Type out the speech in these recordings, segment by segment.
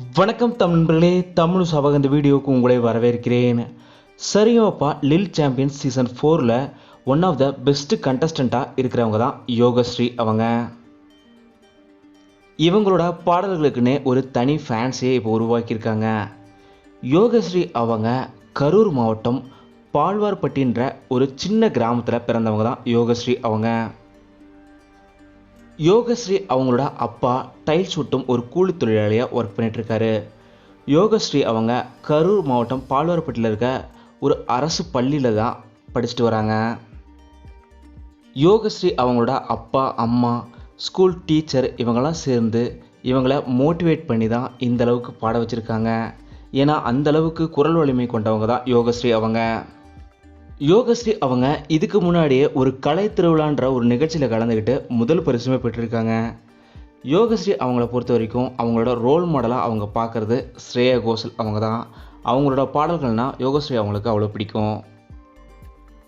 வணக்கம் தமிழர்களே தமிழ் சபக இந்த வீடியோவுக்கு உங்களை வரவேற்கிறேன். சரிகமப்பா லில் சாம்பியன்ஸ் சீசன் ஃபோரில் ஒன் ஆஃப் த பெஸ்ட் கண்டஸ்டண்ட்டாக இருக்கிறவங்க தான் யோகஸ்ரீ அவங்க. இவங்களோட பாடல்களுக்குன்னே ஒரு தனி ஃபேன்ஸே இப்போ உருவாக்கியிருக்காங்க. யோகஸ்ரீ அவங்க கரூர் மாவட்டம் பால்வார்பட்டின்ற ஒரு சின்ன கிராமத்தில் பிறந்தவங்க தான் யோகஸ்ரீ அவங்க. யோகஸ்ரீ அவங்களோட அப்பா டைல்ஸ் ஒட்டும் ஒரு கூலி தொழிலாளியாக ஒர்க் பண்ணிகிட்ருக்காரு யோகஸ்ரீ அவங்க கரூர் மாவட்டம் பால்வார்பட்டியில் இருக்க ஒரு அரசு பள்ளியில் தான் படிச்சுட்டு வராங்க. யோகஸ்ரீ அவங்களோட அப்பா அம்மா ஸ்கூல் டீச்சர் இவங்கெல்லாம் சேர்ந்து இவங்கள மோட்டிவேட் பண்ணி தான் இந்த அளவுக்கு பாட வச்சுருக்காங்க. ஏன்னா அந்த அளவுக்கு குரல் வலிமை கொண்டவங்க தான் யோகஸ்ரீ அவங்க. யோகஸ்ரீ அவங்க இதுக்கு முன்னாடியே ஒரு கலை திருவிழான்ற ஒரு நிகழ்ச்சியில் கலந்துக்கிட்டு முதல் பரிசுமே பெற்றிருக்காங்க. யோகஸ்ரீ அவங்கள பொறுத்த வரைக்கும் அவங்களோட ரோல் மாடலாக அவங்க பார்க்குறது ஸ்ரேயா கோஷல் அவங்க தான் அவங்களோட பாடல்கள்னால் யோகஸ்ரீ அவங்களுக்கு அவ்வளோ பிடிக்கும்.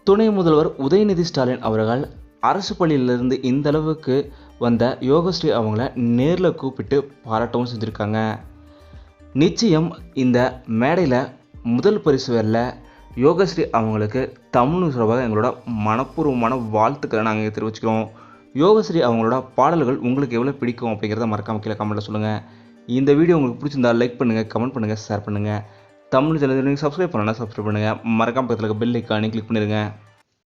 துணை முதல்வர் உதயநிதி ஸ்டாலின் அவர்கள் அரசு பள்ளியிலிருந்து இந்த அளவுக்கு வந்த யோகஸ்ரீ அவங்கள நேரில் கூப்பிட்டு பாராட்டவும் செஞ்சுருக்காங்க. நிச்சயம் இந்த மேடையில் முதல் பரிசு வரல. யோகஸ்ரீ அவங்களுக்கு தமிழ் சார்பாக எங்களோட மனப்பூர்வமான வாழ்த்துக்களை நாங்கள் தெரிவிச்சுக்கிறோம். யோகஸ்ரீ அவங்களோட பாடல்கள் உங்களுக்கு எவ்வளோ பிடிக்கும் அப்படிங்கிறத மறக்காம கீழே கமெண்ட்டில் சொல்லுங்கள் இந்த வீடியோ உங்களுக்கு பிடிச்சிருந்தா லைக் பண்ணுங்கள் கமெண்ட் பண்ணுங்கள் ஷேர் பண்ணுங்கள் தமிழ் சேனல் நீங்கள் சப்ஸ்கிரைப் பண்ணலாம் சப்ஸ்கிரைப் பண்ணுங்கள் மறக்காம பக்கத்தில் இருக்க பெல் ஐக்கானே கிளிக் பண்ணிடுங்க